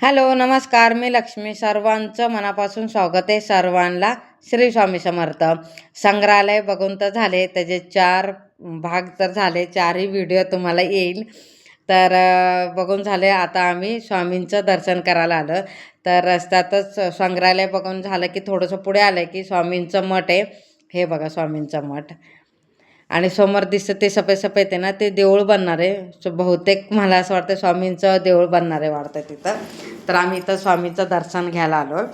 Hello नमस्कार. मी लक्ष्मी सर्वांचं मनापासून स्वागत आहे सर्वांना. श्री स्वामी समर्थ. संग्रहालय बघून तर झाले त्याचे चार भाग तर झाले चारही व्हिडिओ तुम्हाला येईल. तर बघून झाले आता आम्ही स्वामींचं दर्शन करायला आलं. तर रस्त्यातच संग्रहालय बघून झालं की थोडंसं पुढे आलं की स्वामींचं मठ आहे. हे बघा स्वामींचं मठ. आणि समोर दिसतं ते सफेद सफेद आहे ना ते देऊळ बनणार आहे. सो बहुतेक मला असं वाटतं स्वामींचं देऊळ बनणार आहे वाटतं तिथं. तर आम्ही इथं स्वामींचं दर्शन घ्यायला आलो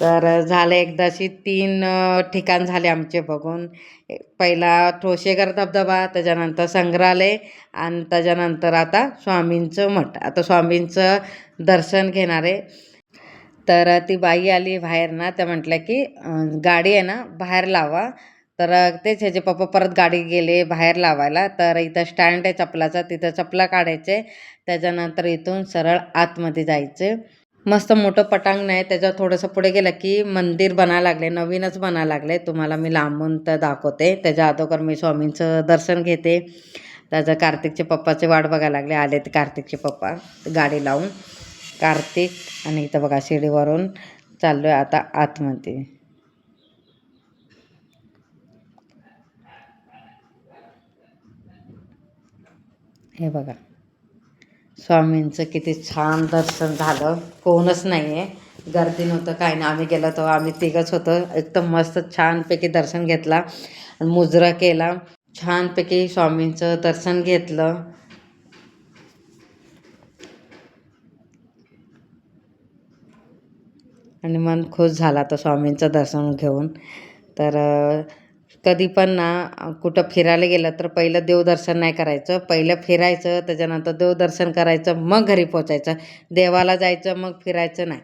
तर झालं एकदाशी तीन ठिकाण झाले आमचे बघून. पहिला ठोसेगर धबधबा त्याच्यानंतर संग्रहालय आणि त्याच्यानंतर आता स्वामींचं मठ. आता स्वामींचं दर्शन घेणार आहे. तर ती बाई आली बाहेर ना त्या म्हटल्या की गाडी आहे ना बाहेर लावा. तर तेच ह्याचे पप्पा परत गाडी गेले बाहेर लावायला तर इथं स्टँड आहे चपलाचा तिथं चपला काढायचे त्याच्यानंतर इथून सरळ आतमध्ये जायचे. मस्त मोठं पटांगण आहे त्याच्यावर थोडंसं पुढे गेलं की मंदिर बनायला लागले नवीनच बनायला लागले. तुम्हाला मी लांबून तर दाखवते. त्याच्या अगोदर मी स्वामींचं दर्शन घेते. त्याचं कार्तिकचे पप्पाचे वाट बघायला लागले आले ते कार्तिकचे पप्पा गाडी लावून. कार्तिक आणि इथं बघा शिडीवरून चाललो आहे आता आतमध्ये. हे बघा. स्वामींचं किती छान दर्शन झालं. कोणच नाही आहे गर्दी नव्हतं काही नाही. आम्ही गेलो तर आम्ही तिघंच होतो. एकदम मस्त छानपैकी दर्शन घेतला. आणि मुजरा केला. छानपैकी स्वामींचं दर्शन घेतलं. आणि मन खुश झाला तर स्वामींचं दर्शन घेऊन. तर कधी पण ना कुठं फिरायला गेलं तर पहिलं देवदर्शन नाही करायचं. पहिलं फिरायचं त्याच्यानंतर देवदर्शन करायचं मग घरी पोचायचं देवाला जायचं मग फिरायचं नाही.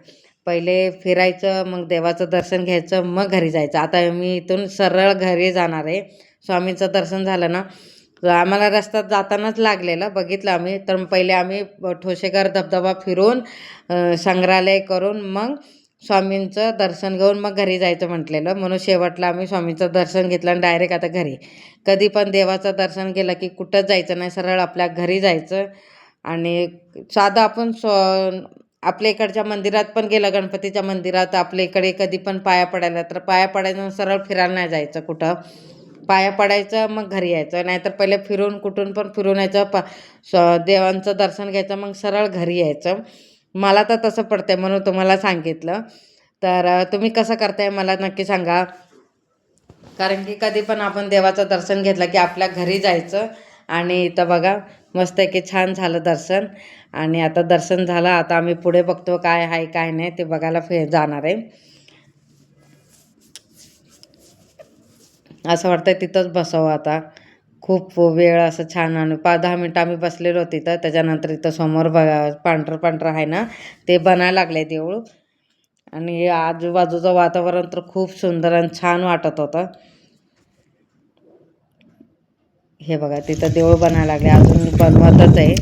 पहिले फिरायचं मग देवाचं दर्शन घ्यायचं मग घरी जायचं. आता मी इथून सरळ घरी जाणार आहे. स्वामींचं दर्शन झालं ना आम्हाला रस्त्यात जातानाच लागलेलं. बघितलं आम्ही. तर पहिले आम्ही ठोसेकर ठोसेघर धबधबा फिरून संग्रहालय करून मग स्वामींचं दर्शन घेऊन मग घरी जायचं म्हटलेलं. म्हणून शेवटला आम्ही स्वामींचं दर्शन घेतलं आणि डायरेक्ट आता घरी. कधी पण देवाचं दर्शन केलं की कुठंच जायचं नाही. सरळ आपल्या घरी जायचं. आणि साधं आपण स्व आपल्या इकडच्या मंदिरात पण गेलं गणपतीच्या मंदिरात आपल्या इकडे कधी पण पाया पडायला तर पाया पडायचं सरळ फिरायला नाही जायचं कुठं. पाया पडायचं मग घरी यायचं. नाहीतर पहिले फिरून कुठून पण फिरून यायचं. प स्व देवांचं दर्शन घ्यायचं मग सरळ घरी यायचं. मला तर तसं पडतंय म्हणून तुम्हाला सांगितलं. तर तुम्ही कसं करताय मला नक्की सांगा. कारण की कधी पण आपण देवाचं दर्शन घेतलं की आपल्या घरी जायचं आणि इथं बघा मस्त आहे की छान झालं दर्शन. आणि आता दर्शन झालं आता आम्ही पुढे बघतो काय आहे काय नाही ते बघायला फे जाणार आहे. असं वाटतं तिथंच बसावं आता. खूप वेळ असं छान आणि पाच दहा मिनटं आम्ही बसलेलो तिथं. त्याच्यानंतर इथं समोर ब पांढरं पांढरं आहे ना ते बनायला लागले देऊळ. आणि आजूबाजूचं वातावरण तर खूप सुंदर आणि छान वाटत होतं. हे बघा तिथं देऊळ बनायला लागले. अजून बनवतच आहे.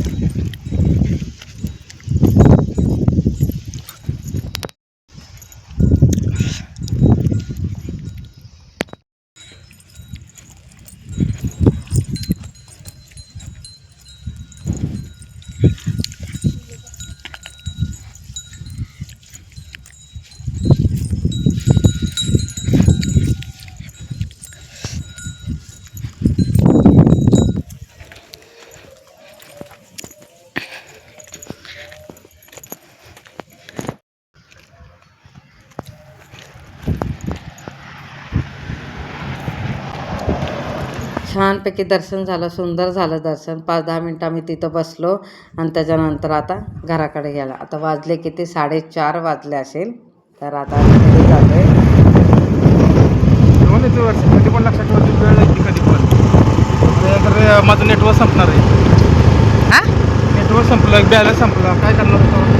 छानपैकी दर्शन झालं सुंदर झालं दर्शन. पाच दहा मिनटं आम्ही तिथं बसलो आणि त्याच्यानंतर आता घराकडे गेला. आता वाजले किती? साडेचार वाजले असेल. तर आता आम्ही घरी जातोय. दोन येते वर्ष कधी पण लक्षात ठेवायची वेळ येते कधी पण. माझं नेटवर्क संपणार आहे. हा? नेटवर्क संपलं बॅलन्स संपला. काय करणार होतं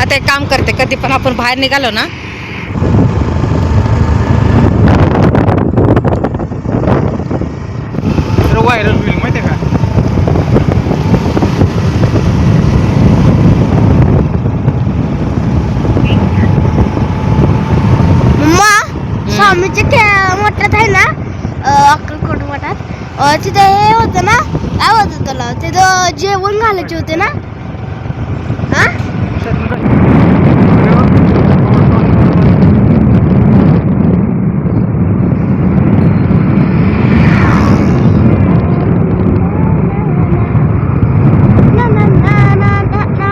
आता एक काम करते कधी पण आपण बाहेर निघालो ना तर व्हायरल होईल माहिती आहे का मम्मा स्वामीच्या खे- मठात आहे ना अं, अक्कलकोट मठात अं, तिथं हे होतं ना काय होतं त्याला? तिथं जेवण घालायचे होते ना हा ना, ना, ना, ना, ना, ना.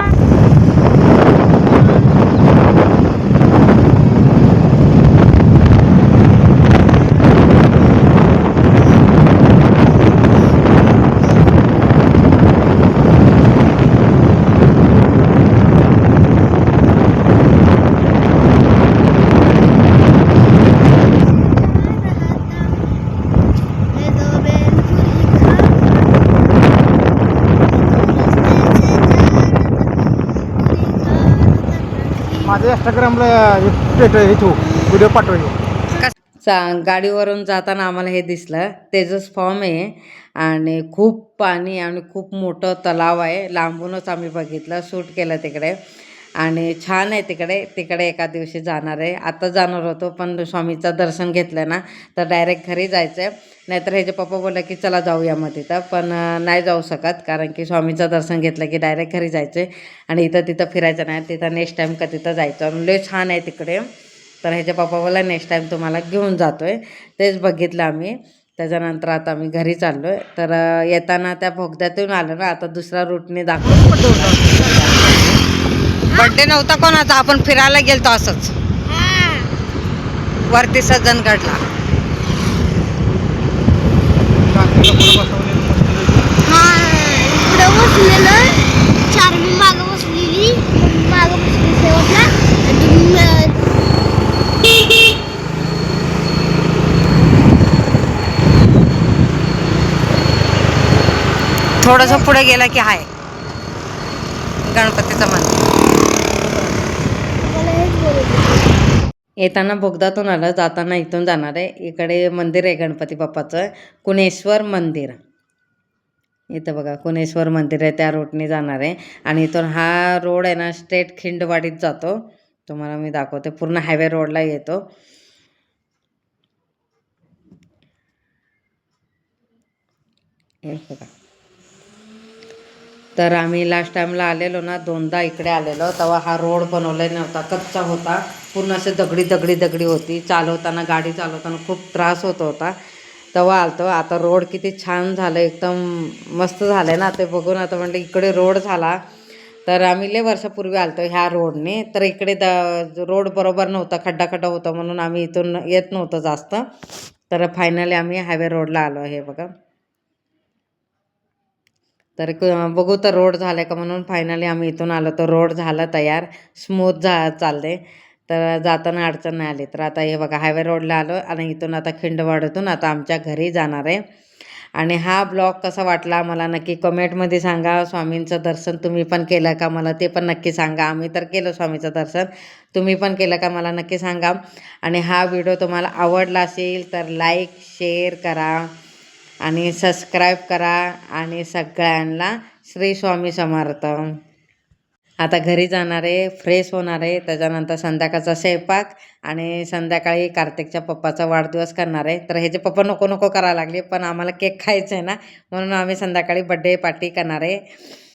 माझ्या इंस्टाग्रामला ठेवू. व्हिडिओ पाठवायचो चा गाडीवरून जाताना आम्हाला हे दिसलं. तेजस फॉर्म आहे. आणि खूप पाणी आणि खूप मोठं तलाव आहे. लांबूनच आम्ही बघितलं शूट केलं तिकडे. आणि छान आहे तिकडे. तिकडे एका दिवशी जाणार आहे. आता जाणार होतो पण स्वामीचं दर्शन घेतलं ना तर डायरेक्ट घरी जायचं आहे नाहीतर ह्याचे पप्पा बोलले की चला जाऊया मग तिथं पण नाही जाऊ शकत कारण की स्वामीचं दर्शन घेतलं की डायरेक्ट घरी जायचं आहे आणि इथं तिथं फिरायचं नाही तिथं नेक्स्ट टाईम का तिथं जायचं. लय छान आहे तिकडे. तर ह्याच्या पप्पा बोला नेक्स्ट टाईम तुम्हाला घेऊन जातो आहे तेच बघितलं आम्ही. त्याच्यानंतर आता आम्ही घरी चाललो आहे तर येताना त्या भोगद्यातून आलो ना आता दुसऱ्या रूटने दाखवतो. बड्डे नव्हता कोणाचा आपण फिरायला गेलतो असंच. वरती सज्जनगडला हा इकडं बसलेलं. चार मी मागं बसलेली. मागं बसली शेवटला. आणि म- थोडंसं पुढे गेलं की आहे गणपतीचं मंदिर. येताना बोगदातून आलं जाताना इथून जाणार आहे. इकडे मंदिर आहे गणपती बाप्पाचं. कुणेश्वर मंदिर. इथं बघा कुणेश्वर मंदिर आहे त्या रोडने जाणार आहे. आणि इथून हा रोड आहे ना स्ट्रेट खिंडवाडीत जातो. तुम्हाला मी दाखवते पूर्ण हायवे रोडला येतो. हे बघा. तर आम्ही लास्ट टाईमला आलेलो ना दोनदा इकडे आलेलो. तेव्हा हा रोड बनवला नव्हता कच्चा होता. पूर्ण असे दगडी दगडी दगडी होती. चालवताना गाडी चालवताना खूप त्रास होत होता. तेव्हा आलतो. आता रोड किती छान झालं. एकदम मस्त झालं आहे ना. ते बघून आता म्हणलं इकडे रोड झाला. तर आम्ही लय वर्षापूर्वी आलतो ह्या रोडने. तर इकडे द रोड बरोबर नव्हता. खड्डा खड्डा होता म्हणून आम्ही इथून येत नव्हतं जास्त. तर फायनली आम्ही हायवे रोडला आलो हे बघा. तर बघू तर रोड झाला का म्हणून फायनली आम्ही इथून आलो. तर रोड झाला तयार. स्मूथ झा चालले तर जाताना अडचण नाही आली. तर आता हे बघा हायवे रोडला आलो आणि इथून आता खिंडवाडीतून आता आमच्या घरी जाणार आहे. आणि हा ब्लॉग कसा वाटला मला नक्की कमेंटमध्ये सांगा. स्वामींचं दर्शन तुम्ही पण केलं का मला ते पण नक्की सांगा. आम्ही तर केलं स्वामीचं दर्शन. तुम्ही पण केलं का मला नक्की सांगा. आणि हा व्हिडिओ तुम्हाला आवडला असेल तर लाईक शेअर करा आणि सबस्क्राईब करा. आणि सगळ्यांना श्री स्वामी समर्थ. आता घरी जाणार आहे फ्रेश होणार आहे. त्याच्यानंतर संध्याकाळचा स्वयंपाक आणि संध्याकाळी कार्तिकच्या पप्पाचा वाढदिवस करणार आहे. तर ह्याचे पप्पा नको नको करायला लागले पण आम्हाला केक खायचं आहे ना म्हणून आम्ही संध्याकाळी बड्डे पार्टी करणार आहे.